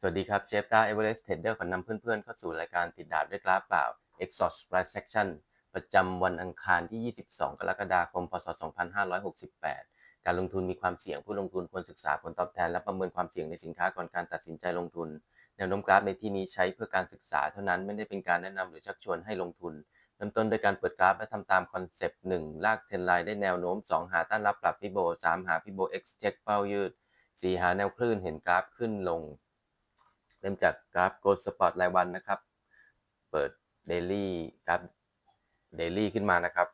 สวัสดีครับเชฟต้าเอเวอเรสต์เทรดเดอร์ขอนำเพื่อนๆ เข้าสู่รายการติดดาบด้วยกราฟเปล่า Exhaust Price Section ประจำวันอังคารที่ 22 กรกฎาคม พศ 2568 การลงทุนมีความเสี่ยงผู้ลงทุนควรศึกษาผลตอบแทนและประเมินความเสี่ยงในสินค้าก่อนการตัดสินใจลงทุน แนวโน้มกราฟในที่นี้ใช้เพื่อการศึกษาเท่านั้นไม่ได้เป็นการแนะนำหรือชักชวนให้ลงทุนเริ่มต้นโดยการเปิดกราฟและทำตามคอนเซปต์1ลากเทรนไลน์ได้แนวโน้ม 2 หาต้านรับปรับพิโบ3หาพิโบ X เช็คเป้ายืด4หาแนวคลื่นเห็นกราฟขึ้นลง เริ่มจากกราฟ Gold Spot รายวันนะครับ เปิด Daily กราฟ Daily ขึ้นมานะครับ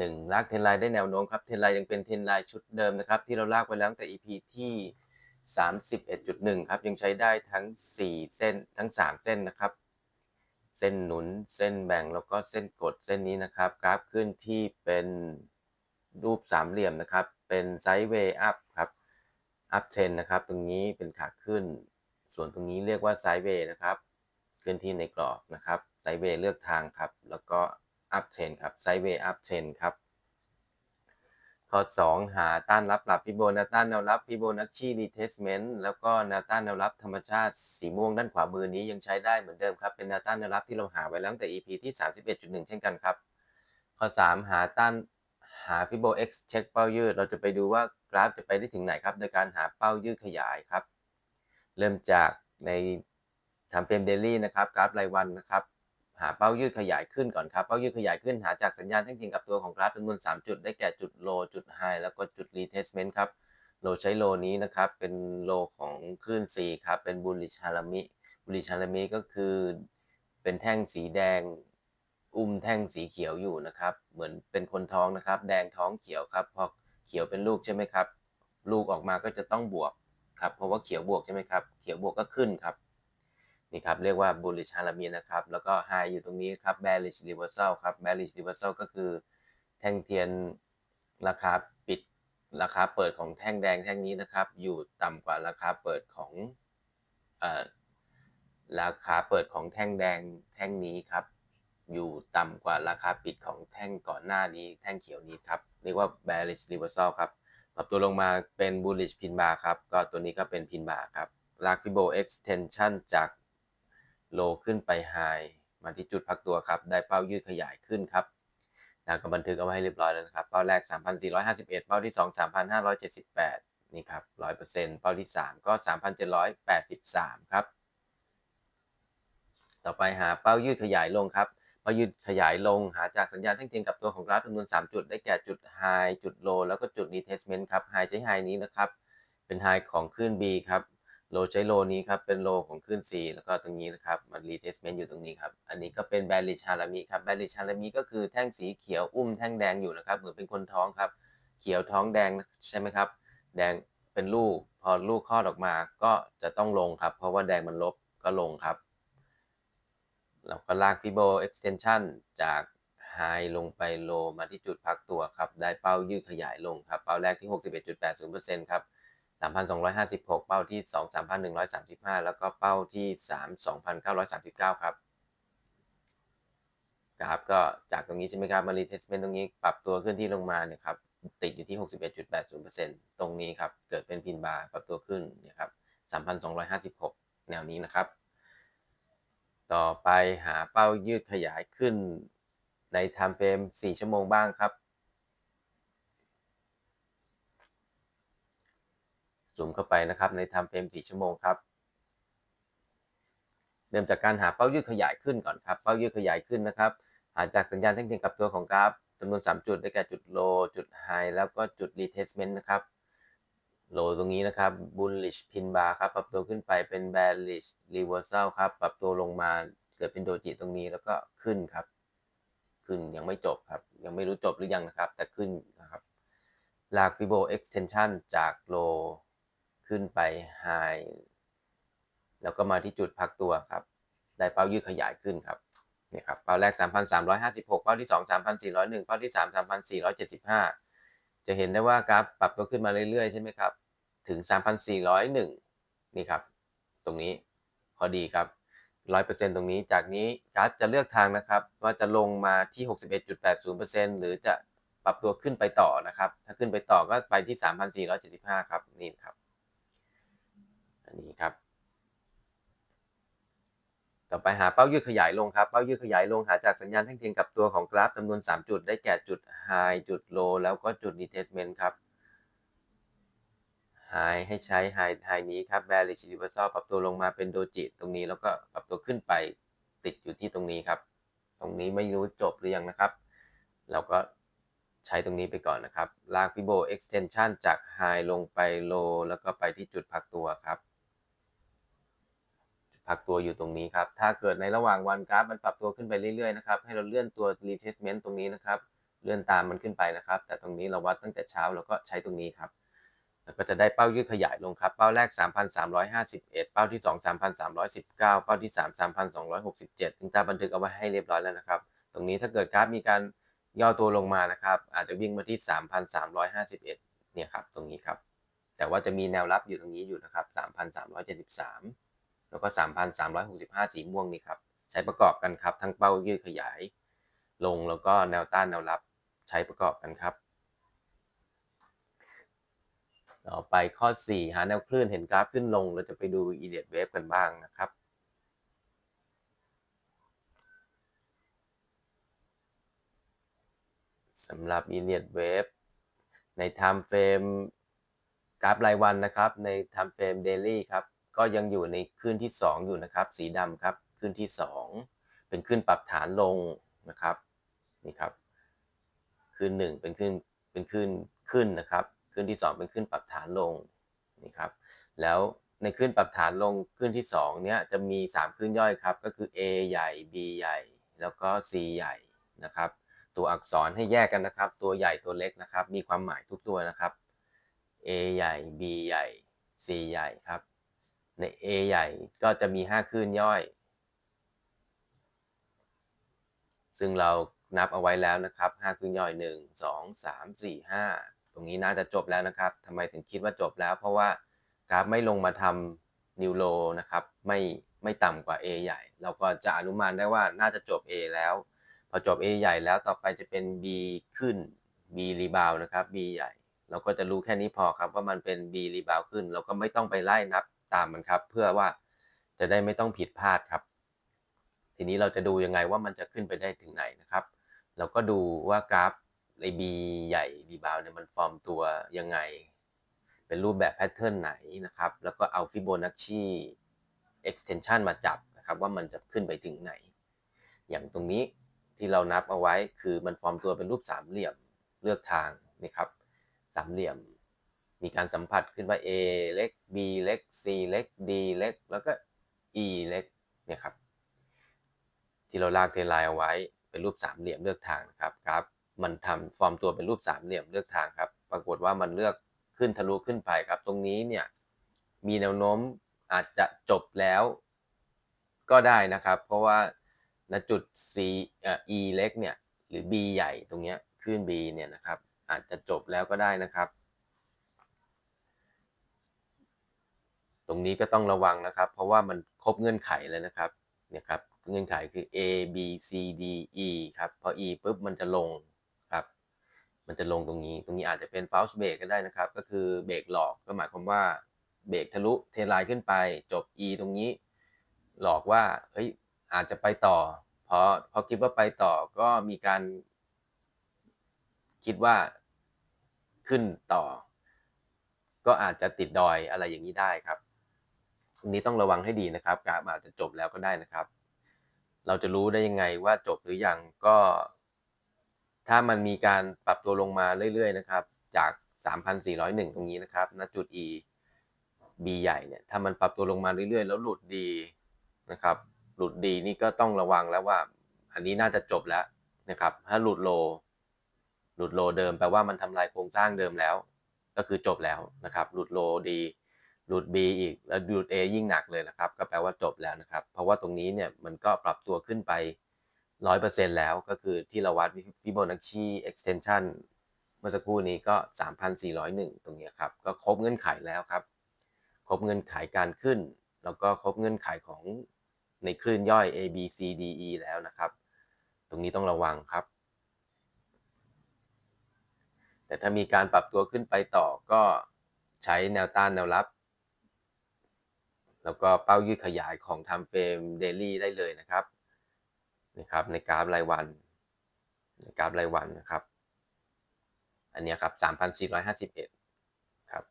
1ลากเทนไลน์ได้แนวโน้มครับ เทนไลน์ยังเป็นเทนไลน์ชุดเดิมนะครับ ที่เราลากไปแล้วตั้งแต่ EP ที่ 31.1 ครับ ยังใช้ได้ทั้ง 4 เส้นทั้ง 3 เส้นนะครับ เส้นหนุนเส้นแบ่งแล้วก็เส้นกดเส้นนี้นะครับ กราฟขึ้นที่เป็นรูปสามเหลี่ยมนะครับ เป็นไซด์เวย์อัพครับอัพเทนนะครับ ตรงนี้เป็นขาขึ้น ส่วนตรงนี้เรียกว่าไซด์เวย์นะครับเคลื่อนที่ในกรอบนะครับไซด์เวย์เลือกทางครับ แล้วก็อัพเทรนครับไซด์เวย์อัพเทรนครับข้อ 2 หาต้านรับหลับพิโบนาต้านแนวรับพิโบนัชชีรีเทสเมนต์แล้วก็แนวต้านแนวรับธรรมชาติสีม่วงด้านขวามือนี้ยังใช้ได้เหมือนเดิมครับ เป็นแนวต้านแนวรับที่เราหาไว้แล้วตั้งแต่ EP ที่ 31.1 เช่นกันครับ ข้อ 3 หาต้านหาพิโบ X เช็คเป้ายืด เราจะไปดูว่ากราฟจะไปได้ถึงไหนครับ โดยการหาเป้ายืดขยายครับ เริ่มจากในทำเป็นเดลี่นะครับกราฟรายวันนะครับหาเป้ายืดขยายขึ้นก่อนครับ เป้ายืดขยายขึ้นหาจากสัญญาณแท่งจริงกับตัวของกราฟจำนวน 3 จุดได้แก่จุดโลจุดไฮแล้วก็จุดรีเทสเมนต์ครับโลใช้โลนี้นะครับเป็นโลของคลื่น C ครับเป็นบูลลิชารามิบูลลิชารามิก็คือเป็นแท่งสีแดงอุ้มแท่งสีเขียวอยู่นะครับ เหมือนเป็นคนท้องนะครับ แดงท้องเขียวครับพอเขียวเป็นลูกใช่ไหมครับ ลูกออกมาก็จะต้องบวก ครับเพราะว่าเขียวบวกใช่ไหมครับเขียวบวกก็ขึ้นครับนี่ครับเรียกว่า bullish harami นะครับแล้วก็ high อยู่ตรงนี้ครับ bearish reversal ครับ bearish reversal ก็คือแท่งเทียนราคาปิดราคาเปิดของแท่งแดงแท่งนี้นะครับ อยู่ต่ำกว่าราคาเปิดของเอ่อราคาเปิดของแท่งแดงแท่งนี้ครับ อยู่ต่ำกว่าราคาปิดของแท่งก่อนหน้านี้แท่งเขียวนี้ครับ เรียกว่า bearish reversal ครับ ปรับตัวลงมาเป็น bullish pin bar ครับ ก็ตัวนี้ก็เป็น pin bar ครับลาก Fibo extension จากโลขึ้นไป High มาที่จุดพักตัวครับ ได้เป้ายืดขยายขึ้นครับนะก็บันทึกเอาไว้ให้เรียบร้อยแล้วนะครับ เป้าแรก 3,451 เป้าที่ 2 3,578 นี่ครับ 100%เป้าที่ 3 ก็ 3,783 ครับ ต่อไปหาเป้ายืดขยายลงครับ เป้ายืดขยายลงหาจากสัญญาณแท่งเทียนกับตัวของกราฟจำนวน 3 จุดได้แก่จุด High จุด Low แล้วก็จุด Retestment ครับ High ใช้ High นี้นะครับเป็น High ของคลื่น B ครับโลใช้โลนี้ครับเป็นโลของคลื่น C แล้วก็ตรงนี้นะครับมัน Retestment อยู่ตรงนี้ครับอันนี้ก็เป็น Bearish Harami ครับ Bearish Harami ก็คือแท่งสีเขียวอุ้มแท่งแดงอยู่นะครับเหมือนเป็นคนท้องครับเขียวท้องแดงใช่ไหมครับแดงเป็นลูกพอลูกคลอดออกมาก็จะต้องลงครับ เพราะว่าแดงมันลบก็ลงครับ เราก็ลาก Fibo extension จาก High ลงไป Low มาที่จุดพักตัวครับ ได้เป้ายืดขยายลงครับ เป้าแรกที่ 61.80%ครับ 3,256 เป้าที่ 2 3,135 แล้วก็เป้าที่ 3 2,939 ครับกราฟก็จากตรงนี้ใช่ไหมครับมารีเทสเมนต์ตรงนี้ปรับตัวขึ้นที่ลงมาเนี่ยครับติดอยู่ที่ 61.80%ตรงนี้ครับ เกิดเป็นพินบาร์ปรับตัวขึ้นเนี่ยครับ3,256 แนวนี้นะครับ ต่อไปหาเป้ายืดขยายขึ้นใน time frame 4ชั่วโมงบ้างครับ ซูมเข้าไปนะครับใน time frame 4ชั่วโมงครับ เริ่มจากการหาเป้ายืดขยายขึ้นก่อนครับ เป้ายืดขยายขึ้นนะครับ หาจากสัญญาณแท่งเทียนกับตัวของกราฟจำนวน 3 จุดได้แก่จุด low จุด high แล้วก็จุด retestment นะครับ โลตรงนี้นะครับ bullish pin bar ครับ ปรับตัวขึ้นไปเป็น bearish reversal ครับ ปรับตัวลงมาเกิดเป็นโดจิตรงนี้แล้วก็ขึ้นครับ ขึ้นยังไม่จบครับ ยังไม่รู้จบหรือยังนะครับ แต่ขึ้นนะครับ ลาก Fibo extension จาก low ขึ้นไป high แล้วก็มาที่จุดพักตัวครับ ได้เป้ายืดขยายขึ้นครับเนี่ยครับ เป้าแรก 3,356 เป้าที่ 2 3,401 เป้าที่ 3 3,475 จะเห็นได้ว่ากราฟปรับตัวขึ้นมาเรื่อยๆ ใช่ไหมครับ ถึง 3,401 นี่ครับ ตรงนี้พอดีครับ 100%ตรงนี้ จากนี้กราฟจะเลือกทางนะครับ ว่าจะลงมาที่ 61.80%หรือจะปรับตัวขึ้นไปต่อนะครับ ถ้าขึ้นไปต่อก็ไปที่ 3,475 ครับ นี่ครับ อันนี้ครับ ต่อไปหาเป้ายืดขยายลงครับเป้ายืดขยายลงหาจากสัญญาณแท่งเทียนกับตัวของกราฟจำนวน 3 จุดได้แก่จุด High จุด Low แล้วก็จุด Retracement ครับ High ให้ใช้ High High นี้ครับ Bearish Reversal ปรับตัวลงมาเป็นโดจิตรงนี้แล้วก็ปรับตัวขึ้นไปติดอยู่ที่ตรงนี้ครับ ตรงนี้ไม่รู้จบหรือยังนะครับ เราก็ใช้ตรงนี้ไปก่อนนะครับ ลาก Fibo Extension จาก High ลงไป Low แล้วก็ไปที่จุดพักตัวครับ พักตัวอยู่ตรงนี้ครับ ถ้าเกิดในระหว่างวันกราฟมันปรับตัวขึ้นไปเรื่อยๆนะครับ ให้เราเลื่อนตัว retracement ตรงนี้นะครับ เลื่อนตามมันขึ้นไปนะครับ แต่ตรงนี้เราวัดตั้งแต่เช้าเราก็ใช้ตรงนี้ครับ แล้วก็จะได้เป้ายืดขยายลงครับ เป้าแรก 3,351 เป้าที่ 2 3,319 เป้าที่ 3 3,267 ซึ่งตาบันทึกเอาไว้ให้เรียบร้อยแล้วนะครับ ตรงนี้ถ้าเกิดกราฟมีการย่อตัวลงมานะครับ อาจจะวิ่งมาที่ 3,351 เนี่ยครับ ตรงนี้ครับ แต่ว่าจะมีแนวรับอยู่ตรงนี้อยู่นะครับ 3,373 แล้วก็3,365 สีม่วงนี่ครับใช้ประกอบกันครับ ทั้งเป้ายืดขยาย ลงแล้วก็แนวต้านแนวรับใช้ประกอบกันครับ ต่อไปข้อ 4 หาแนวคลื่นเห็นกราฟขึ้นลง เราจะไปดู e d i o t wave กันบ้างนะครับสำหรับ e d i o t wave ใน time frame กราฟรายวันนะครับ ใน time frame daily ครับ ก็ยังอยู่ในขึ้นที่ 2 อยู่นะครับ สีดำครับขึ้นที่ 2 เป็นขึ้นปรับฐานลงนะครับนี่ครับขึ้น 1 เป็นขึ้นเป็นขึ้นขึ้นนะครับขึ้นที่ 2 เป็นขึ้นปรับฐานลงนี่ครับแล้วในขึ้นปรับฐานลงขึ้นที่2เนี้ยจะมี 3 ขึ้นย่อยครับ ก็คือ A ใหญ่ B ใหญ่ แล้วก็ C ใหญ่นะครับ ตัวอักษรให้แยกกันนะครับ ตัวใหญ่ตัวเล็กนะครับ มีความหมายทุกตัวนะครับ A ใหญ่ B ใหญ่ C ใหญ่ครับ ใน A ใหญ่ก็จะมี 5คลื่นย่อย ซึ่งเรานับเอาไว้แล้วนะครับ 5คลื่นย่อย 1 2 3 4 5 ตรงนี้น่าจะจบแล้วนะครับทำไมถึงคิดว่าจบแล้ว เพราะว่ากราฟไม่ลงมาทำนิวโลนะครับ ไม่ไม่ต่ำกว่า A ใหญ่ เราก็จะอนุมานได้ว่าน่าจะจบ A แล้ว พอจบ A ใหญ่แล้วต่อไปจะเป็น B ขึ้น B รีบาวนะครับ B ใหญ่ เราก็จะรู้แค่นี้พอครับว่ามันเป็น B รีบาวขึ้น เราก็ไม่ต้องไปไล่นับ ตามมันครับ เพื่อว่าจะได้ไม่ต้องผิดพลาดครับ ทีนี้เราจะดูยังไงว่ามันจะขึ้นไปได้ถึงไหนนะครับ เราก็ดูว่ากราฟใน B ใหญ่รีบาวเนี่ยมันฟอร์มตัวยังไง เป็นรูปแบบแพทเทิร์นไหนนะครับ แล้วก็เอาฟิโบนัชชี extension มาจับนะครับว่ามันจะขึ้นไปถึงไหน อย่างตรงนี้ที่เรานับเอาไว้คือมันฟอร์มตัวเป็นรูปสามเหลี่ยมเลือกทางนี่ครับสามเหลี่ยม มีการสัมผัสขึ้นว่า A เล็ก B เล็ก C เล็ก D เล็ก แล้วก็ E เล็กเนี่ยครับ ที่เราลากเทไลน์เอาไว้เป็นรูปสามเหลี่ยมเลือกทางนะครับครับมันทำฟอร์มตัวเป็นรูปสามเหลี่ยมเลือกทางครับ ปรากฏว่ามันเลือกขึ้นทะลุขึ้นไปครับ ตรงนี้เนี่ยมีแนวโน้มอาจจะจบแล้วก็ได้นะครับ เพราะว่าณจุด C เอ่อ E เล็กเนี่ยหรือ B ใหญ่ตรงเนี้ยขึ้น B เนี่ยนะครับอาจจะจบแล้วก็ได้นะครับ ตรงนี้ก็ต้องระวังนะครับ เพราะว่ามันครบเงื่อนไขแล้วนะครับเนี่ยครับเงื่อนไขคือ A B C D E ครับพอ E ปุ๊บมันจะลงครับ มันจะลงตรงนี้ ตรงนี้อาจจะเป็น false break ก็ได้นะครับ ก็คือเบรกหลอกก็หมายความว่าเบรกทะลุเทไลน์ขึ้นไป จบ E ตรงนี้ หลอกว่าเฮ้ยอาจจะไปต่อพอพอคิดว่าไปต่อก็มีการ คิดว่าขึ้นต่อ ก็อาจจะติดดอยอะไรอย่างนี้ได้ครับ นี้ต้องระวังให้ดีนะครับกราฟอาจจะจบแล้วก็ได้นะครับ เราจะรู้ได้ยังไงว่าจบหรือยังก็ ถ้ามันมีการปรับตัวลงมาเรื่อยๆนะครับ จาก 3,401 ตรงนี้นะครับณจุด E B ใหญ่เนี่ยถ้ามันปรับตัวลงมาเรื่อยๆ แล้วหลุดดีนะครับ หลุดดีนี่ก็ต้องระวังแล้วว่า อันนี้น่าจะจบแล้วนะครับ ถ้าหลุดโล หลุดโลเดิมแปลว่ามันทำลายโครงสร้างเดิมแล้ว ก็คือจบแล้วนะครับ หลุดโลดี หลุด B อีกแล้วหลุด A ยิ่งหนักเลยนะครับ ก็แปลว่าจบแล้วนะครับ เพราะว่าตรงนี้เนี่ยมันก็ปรับตัวขึ้นไป 100%แล้วก็คือที่เราวัด Fibonacci extension เมื่อสักครู่นี้ก็ 3,401 ตรงนี้ครับ ก็ครบเงื่อนไขแล้วครับ ครบเงื่อนไขการขึ้น แล้วก็ครบเงื่อนไขของในคลื่นย่อย A B C D E แล้วนะครับ ตรงนี้ต้องระวังครับ แต่ถ้ามีการปรับตัวขึ้นไปต่อก็ใช้แนวต้านแนวรับ แล้วก็เป้ายืดขยายของ time frame daily ได้เลยนะครับนะครับ ในกราฟรายวันในกราฟรายวันนะครับ อันนี้ครับ 3,451 ครับ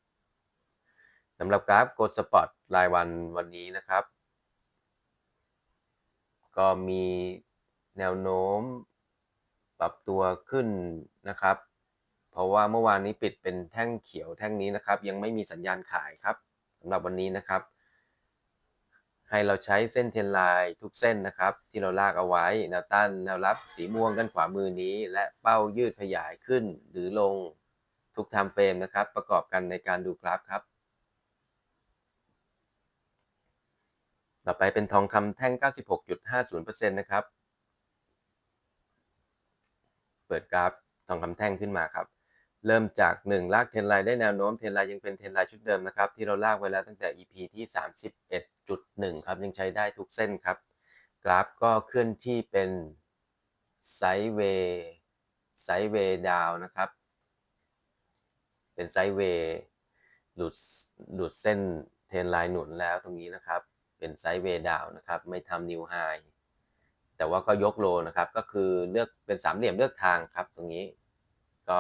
สำหรับกราฟ Gold Spot รายวันวันนี้นะครับ ก็มีแนวโน้มปรับตัวขึ้นนะครับ เพราะว่าเมื่อวานนี้ปิดเป็นแท่งเขียวแท่งนี้นะครับ ยังไม่มีสัญญาณขายครับสำหรับวันนี้นะครับ ให้เราใช้เส้นเทนไลน์ทุกเส้นนะครับ ที่เราลากเอาไว้แนวต้านแนวรับสีม่วงด้านขวามือนี้ และเป้ายืดขยายขึ้นหรือลงทุกไทม์เฟรมนะครับ ประกอบกันในการดูกราฟครับ ต่อไปเป็นทองคำแท่ง 96.50%นะครับ เปิดกราฟทองคำแท่งขึ้นมาครับ เริ่มจาก 1 ลากเทนไลน์ได้แนวโน้มเทนไลน์ยังเป็นเทนไลน์ชุดเดิมนะครับ ที่เราลากไว้แล้วตั้งแต่ EP ที่ 31.1 ครับยังใช้ได้ทุกเส้นครับ กราฟก็เคลื่อนที่เป็นไซเวย์ไซเวย์ดาวนะครับ เป็นไซเวย์หลุดหลุดเส้นเทนไลน์หนุนแล้วตรงนี้นะครับ เป็นไซเวย์ดาวนะครับ ไม่ทำนิวไฮแต่ว่าก็ยกโลนะครับ ก็คือเลือกเป็นสามเหลี่ยมเลือกทางครับตรงนี้ ก็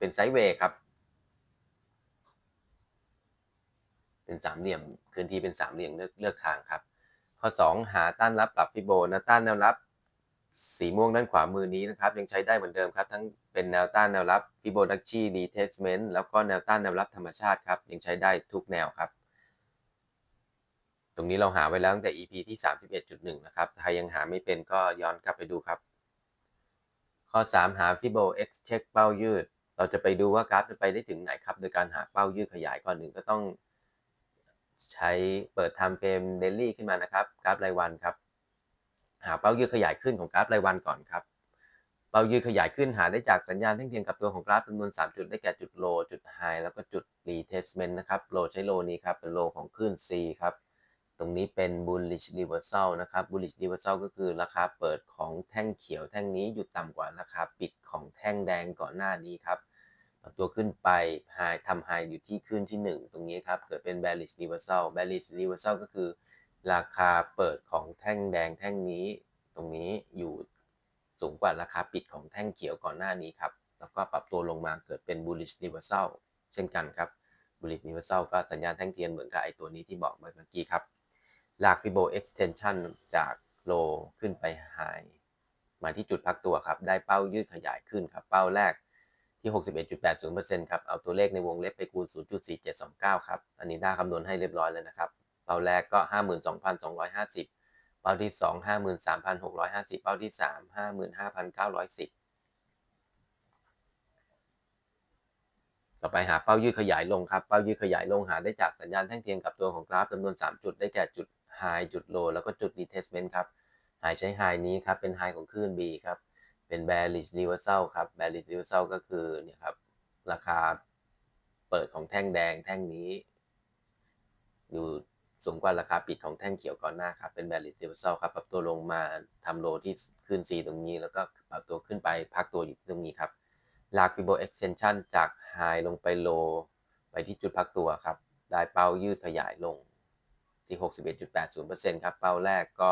เป็นไซด์เวย์ครับ เป็นสามเหลี่ยมคืนที่เป็นสามเหลี่ยมเลือกเลือกทางครับ ข้อ 2 หาต้านรับปรับฟิโบนะต้านแนวรับ สีม่วงด้านขวามือนี้นะครับ ยังใช้ได้เหมือนเดิมครับ ทั้งเป็นแนวต้านแนวรับฟิโบนัชชีรีเทสเมนต์แล้วก็แนวต้านแนวรับธรรมชาติครับ ยังใช้ได้ทุกแนวครับตรงนี้เราหาไว้แล้วตั้งแต่ EP ที่ 31.1 นะครับ ใครยังหาไม่เป็นก็ย้อนกลับไปดูครับ ข้อ 3 หา Fibo X check เป้ายืด เราจะไปดูว่ากราฟจะไปได้ถึงไหนครับ โดยการหาเป้ายืดขยายก่อนหนึ่งก็ต้อง ใช้เปิด time frame daily ขึ้นมานะครับ กราฟรายวันครับ หาเป้ายืดขยายขึ้นของกราฟรายวันก่อนครับ เป้ายืดขยายขึ้นหาได้จากสัญญาณแท่งเทียมกับตัวของกราฟจำนวน 3 จุดได้แก่จุดโลจุดไฮแล้วก็จุด retestment นะครับโลใช้โลนี้ครับเป็นโลของคลื่น C ครับตรงนี้เป็น bullish reversal นะครับ bullish reversal ก็คือราคาเปิดของแท่งเขียวแท่งนี้อยู่ต่ำกว่าราคาปิดของแท่งแดงก่อนหน้านี้ครับ ตัวขึ้นไป high ทำ high อยู่ที่ขึ้นที่ 1 ตรงนี้ครับ เกิดเป็น bearish reversal bearish reversal ก็คือ ราคาเปิดของแท่งแดงแท่งนี้ ตรงนี้อยู่สูงกว่าราคาปิดของแท่งเขียวก่อนหน้านี้ครับ แล้วก็ปรับตัวลงมาเกิดเป็น bullish reversal เช่นกันครับ bullish reversal ก็สัญญาณแท่งเทียนเหมือนกับไอตัวนี้ที่บอกเมื่อกี้ครับ หลาก Fibo extension จาก low ขึ้นไป high มาที่จุดพักตัวครับ ได้เป้ายืดขยายขึ้นครับ เป้าแรก ที่ 61.80%ครับเอาตัวเลขในวงเล็บไปคูณ 0.4729 ครับ อันนี้ได้คำนวณให้เรียบร้อยแล้วนะครับเป้าแรกก็ 52,250 เป้าที่ 2 53,650 เป้าที่ 3 55,910ต่อไปหาเป้ายืดขยายลงครับ เป้ายืดขยายลงหาได้จากสัญญาณแท่งเทียมกับตัวของกราฟจำนวน 3 จุดได้แก่จุด High จุด Low แล้วก็จุด Retestment ครับ High ใช้ High นี้ครับ เป็น High ของคลื่น B ครับ เป็น bearish reversal ครับ bearish reversal ก็คือเนี่ยครับราคาเปิดของแท่งแดงแท่งนี้ อยู่สูงกว่าราคาปิดของแท่งเขียวก่อนหน้าครับ เป็น bearish reversal ครับปรับตัวลงมาทำโลที่ขึ้น C ตรงนี้ แล้วก็ปรับตัวขึ้นไปพักตัวอยู่ตรงนี้ครับลาก Fibo extension จาก High ลงไป Low ไปที่จุดพักตัวครับ ได้เป้ายืดขยายลงที่ 61.80%ครับ เป้าแรกก็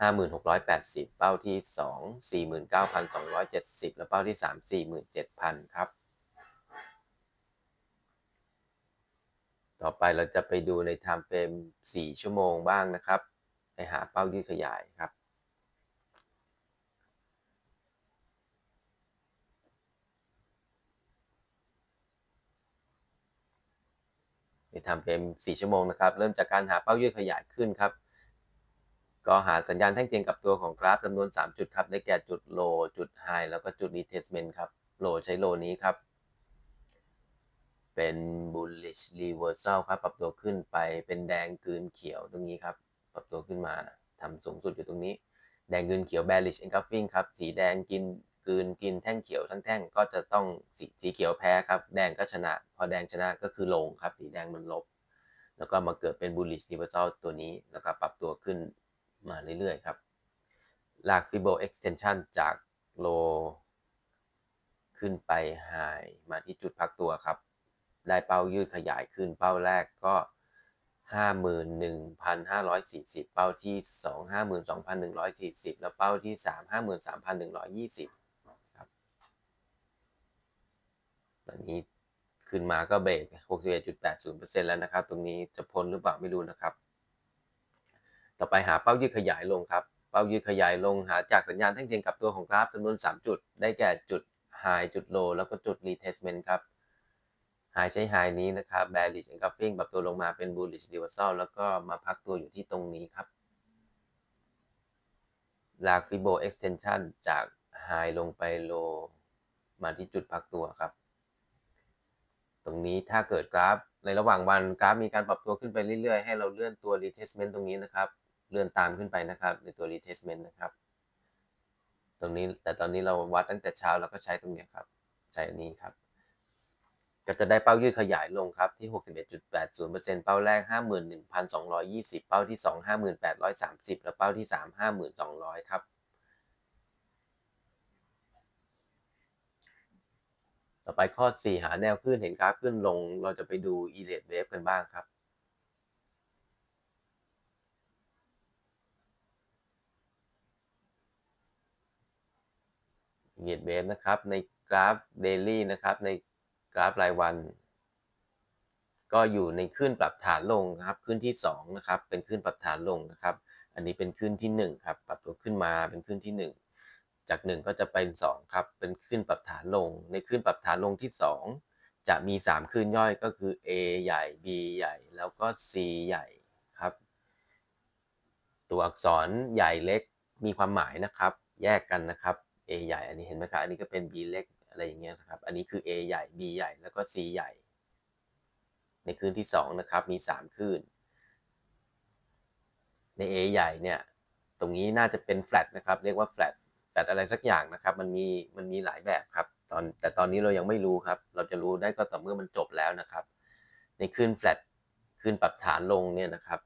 5680 เป้าที่ 2 49,270 และเป้าที่ 3 47,000 ครับ ต่อไปเราจะไปดูใน time frame 4ชั่วโมงบ้างนะครับ ไปหาเป้ายืดขยายครับในทำเป็น4ชั่วโมงนะครับ เริ่มจากการหาเป้ายืดขยายขึ้นครับ ก็หาสัญญาณแท่งเทียมกับตัวของกราฟจำนวน 3 จุดครับได้แก่จุดโลจุดไฮแล้วก็จุด retestment ครับโลใช้โลนี้ครับ เป็น bullish reversal ครับ ปรับตัวขึ้นไปเป็นแดงกืนเขียวตรงนี้ครับ ปรับตัวขึ้นมาทำสูงสุดอยู่ตรงนี้ แดงกืนเขียว bearish engulfing ครับ สีแดงกินกืนกินแท่งเขียวทั้งแท่งก็จะต้องสสีเขียวแพ้ครับ แดงก็ชนะ พอแดงชนะก็คือลงครับ สีแดงมันลบ แล้วก็มาเกิดเป็น bullish reversal ตัวนี้แล้วก็ปรับตัวขึ้น มาเรื่อยๆครับ ลาก Fibo extension จาก low ขึ้นไป high มาที่จุดพักตัวครับ ได้เป้ายืดขยายขึ้นเป้าแรกก็ 51,540 เป้าที่ 2 52,140 แล้วเป้าที่ 3 53,120 ครับ ตอนนี้ขึ้นมาก็เบรก 61.80%แล้วนะครับ ตรงนี้จะพ้นหรือเปล่าไม่รู้นะครับ ต่อไปหาเป้ายืดขยายลงครับ เป้ายืดขยายลงหาจากสัญญาณแท่งเทียนกับตัวของกราฟจำนวน 3 จุด ได้แก่จุด High จุด Low แล้วก็จุด Retestment ครับ High ใช้ High นี้นะครับ Bearish Engulfing ปรับตัวลงมาเป็น Bullish Reversal แล้วก็มาพักตัวอยู่ที่ตรงนี้ครับลาก Fibo Extension จาก High ลงไป Low มาที่จุดพักตัวครับ ตรงนี้ถ้าเกิดกราฟในระหว่างวันกราฟมีการปรับตัวขึ้นไปเรื่อยๆ ให้เราเลื่อนตัว retestment ตรงนี้นะครับ เลื่อนตามขึ้นไปนะครับ ในตัว retestment นะครับ ตรงนี้แต่ตอนนี้เราวัดตั้งแต่เช้าเราก็ใช้ตรงนี้ครับใช้อันนี้ครับ ก็จะได้เป้ายืดขยายลงครับที่ 61.80%เป้าแรก 51,220 เป้าที่ 2 5830 แล้วเป้าที่ 3 5200 ครับต่อไปข้อ 4 หาแนวขึ้นเห็นกราฟขึ้นลง เราจะไปดู e r a t e wave กันบ้างครับ e r a t e wave นะครับ ในกราฟ daily นะครับ ในกราฟรายวัน ก็อยู่ในขึ้นปรับฐานลงนะครับขึ้นที่2นะครับ เป็นขึ้นปรับฐานลงนะครับ อันนี้เป็นขึ้นที่ 1 ครับ ปรับตัวขึ้นมาเป็นขึ้นที่ 1 จาก 1 ก็จะเป็น 2 ครับ เป็นขึ้นปรับฐานลง ในขึ้นปรับฐานลงที่ 2 จะมี 3 ขึ้นย่อยก็คือ A ใหญ่ B ใหญ่ แล้วก็ C ใหญ่ครับ ตัวอักษรใหญ่เล็กมีความหมายนะครับ แยกกันนะครับ A ใหญ่ อันนี้เห็นไหมครับ อันนี้ก็เป็น B เล็กอะไรอย่างเงี้ยนะครับ อันนี้คือ A ใหญ่ B ใหญ่ แล้วก็ C ใหญ่ ในคืนที่2นะครับ มี 3คืนใน A ใหญ่เนี่ย ตรงนี้น่าจะเป็น flat นะครับ เรียกว่า flat แดอะไรสักอย่างนะครับ มันมี มันมีหลายแบบครับ ตอน แต่ตอนนี้เรายังไม่รู้ครับ เราจะรู้ได้ก็ต่อเมื่อมันจบแล้วนะครับ ในขึ้นแฟลตขึ้นปรับฐานลงเนี่ยนะครับ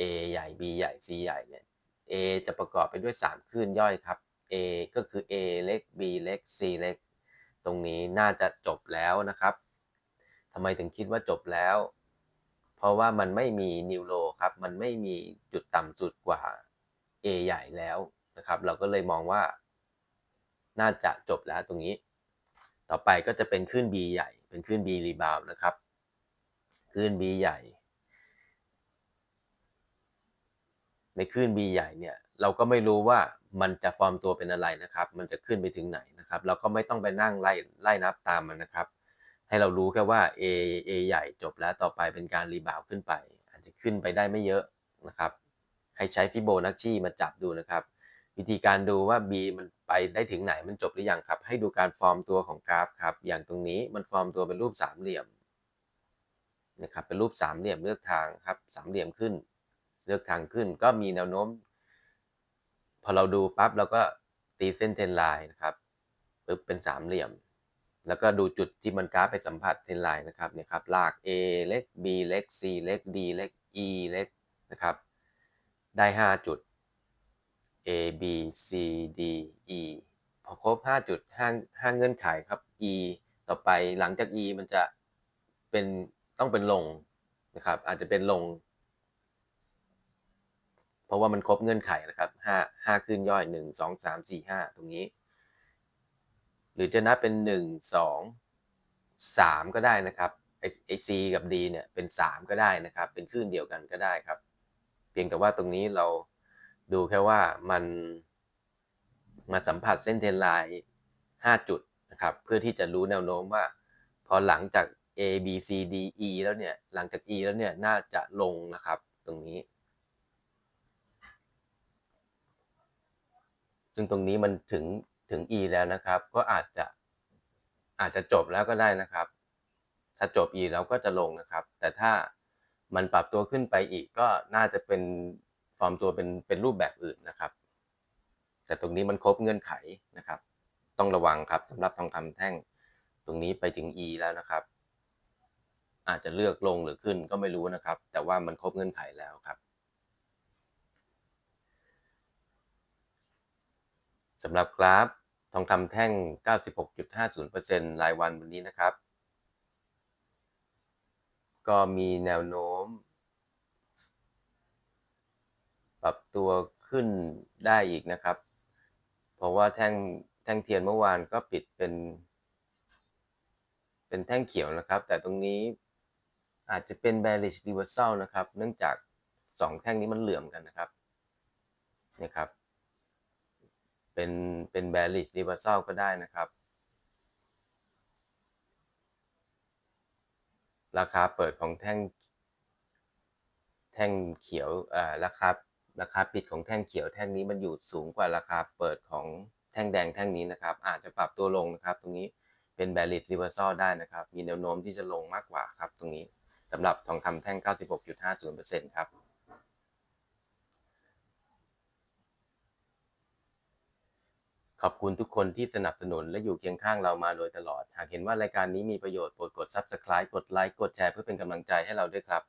A ใหญ่ B ใหญ่ C ใหญ่เนี่ย A จะประกอบไปด้วย3ขึ้นย่อยครับ A ก็คือ A เล็ก B เล็ก C เล็ก ตรงนี้น่าจะจบแล้วนะครับทำไมถึงคิดว่าจบแล้ว เพราะว่ามันไม่มีนิวโรครับ มันไม่มีจุดต่ำสุดกว่า A ใหญ่แล้วนะครับ เราก็เลยมองว่า น่าจะจบแล้วตรงนี้ ต่อไปก็จะเป็นขึ้น B ใหญ่ เป็นขึ้น B รีบาวนะครับ ขึ้น B ใหญ่ ในขึ้น B ใหญ่เนี่ย เราก็ไม่รู้ว่า มันจะฟอร์มตัวเป็นอะไรนะครับ มันจะขึ้นไปถึงไหนนะครับ เราก็ไม่ต้องไปนั่งไล่ไล่นับตามมันนะครับ ให้เรารู้แค่ว่า A A ใหญ่จบแล้วต่อไปเป็นการรีบาวขึ้นไป อาจจะขึ้นไปได้ไม่เยอะนะครับ ให้ใช้ฟิโบนัชชีมาจับดูนะครับ วิธีการดูว่า B มันไปได้ถึงไหนมันจบหรือยังครับ ให้ดูการฟอร์มตัวของกราฟครับ อย่างตรงนี้มันฟอร์มตัวเป็นรูปสามเหลี่ยมนะครับ เป็นรูปสามเหลี่ยมเลือกทางครับ สามเหลี่ยมขึ้น เลือกทางขึ้นก็มีแนวโน้ม พอเราดูปั๊บเราก็ตีเส้นเทนไลน์นะครับปึ๊บเป็นสามเหลี่ยม แล้วก็ดูจุดที่มันกราฟไปสัมผัสเทนไลน์นะครับเนี่ยครับลาก A เล็ก B เล็ก C เล็ก D เล็ก E เล็กนะครับ ได้ 5 จุด A B C D E พอครบ 5 จุด5 5เงื่อนไขครับ E ต่อไปหลังจาก E มันจะเป็นต้องเป็นลงนะครับ อาจจะเป็นลง เพราะว่ามันครบเงื่อนไขนะครับ5 5ขึ้นย่อย1 2 3 4 5ตรงนี้ หรือจะนับเป็น1 2 3ก็ได้นะครับไอ C กับ D เนี่ยเป็น 3 ก็ได้นะครับ เป็นคลื่นเดียวกันก็ได้ครับ เพียงแต่ว่าตรงนี้เราดูแค่ว่ามันมาสัมผัสเส้นเทนไลน์5จุดนะครับ เพื่อที่จะรู้แนวโน้มว่า พอหลังจาก A B C D E แล้วเนี่ย หลังจาก E แล้วเนี่ย น่าจะลงนะครับ ตรงนี้ ซึ่งตรงนี้มันถึงถึง E แล้วนะครับ ก็อาจจะอาจจะจบแล้วก็ได้นะครับ ถ้าจบ E แล้วก็จะลงนะครับ แต่ถ้ามันปรับตัวขึ้นไปอีกก็น่าจะเป็นฟอร์มตัวเป็นเป็นรูปแบบอื่นนะครับ แต่ตรงนี้มันครบเงื่อนไขนะครับ ต้องระวังครับสำหรับทองคำแท่งตรงนี้ไปถึง E แล้วนะครับ อาจจะเลือกลงหรือขึ้นก็ไม่รู้นะครับ แต่ว่ามันครบเงื่อนไขแล้วครับ สำหรับกราฟทองคำแท่ง 96.50%รายวันวันนี้นะครับ ก็มีแนวโน้ม ปรับตัวขึ้นได้อีกนะครับ เพราะว่าแท่งแท่งเทียนเมื่อวานก็ปิดเป็น เป็นแท่งเขียวนะครับ แต่ตรงนี้อาจจะเป็น bearish reversal นะครับ เนื่องจากสองแท่งนี้มันเหลื่อมกันนะครับนะครับ เป็นเป็น bearish reversal ก็ได้นะครับ ราคาเปิดของแท่ง แท่งเขียวอ่าราคาราคาปิดของแท่งเขียวแท่งนี้มันอยู่สูงกว่าราคาเปิดของแท่งแดงแท่งนี้นะครับ อาจจะปรับตัวลงนะครับ ตรงนี้เป็น bearish reversal ได้นะครับ มีแนวโน้มที่จะลงมากกว่าครับ ตรงนี้สำหรับทองคำแท่ง 96.50%ครับ ขอบคุณทุกคนที่สนับสนุนและอยู่เคียงข้างเรามาโดยตลอด หากเห็นว่ารายการนี้มีประโยชน์โปรดกด Subscribe กดไลค์กดแชร์เพื่อเป็นกำลังใจให้เราด้วยครับ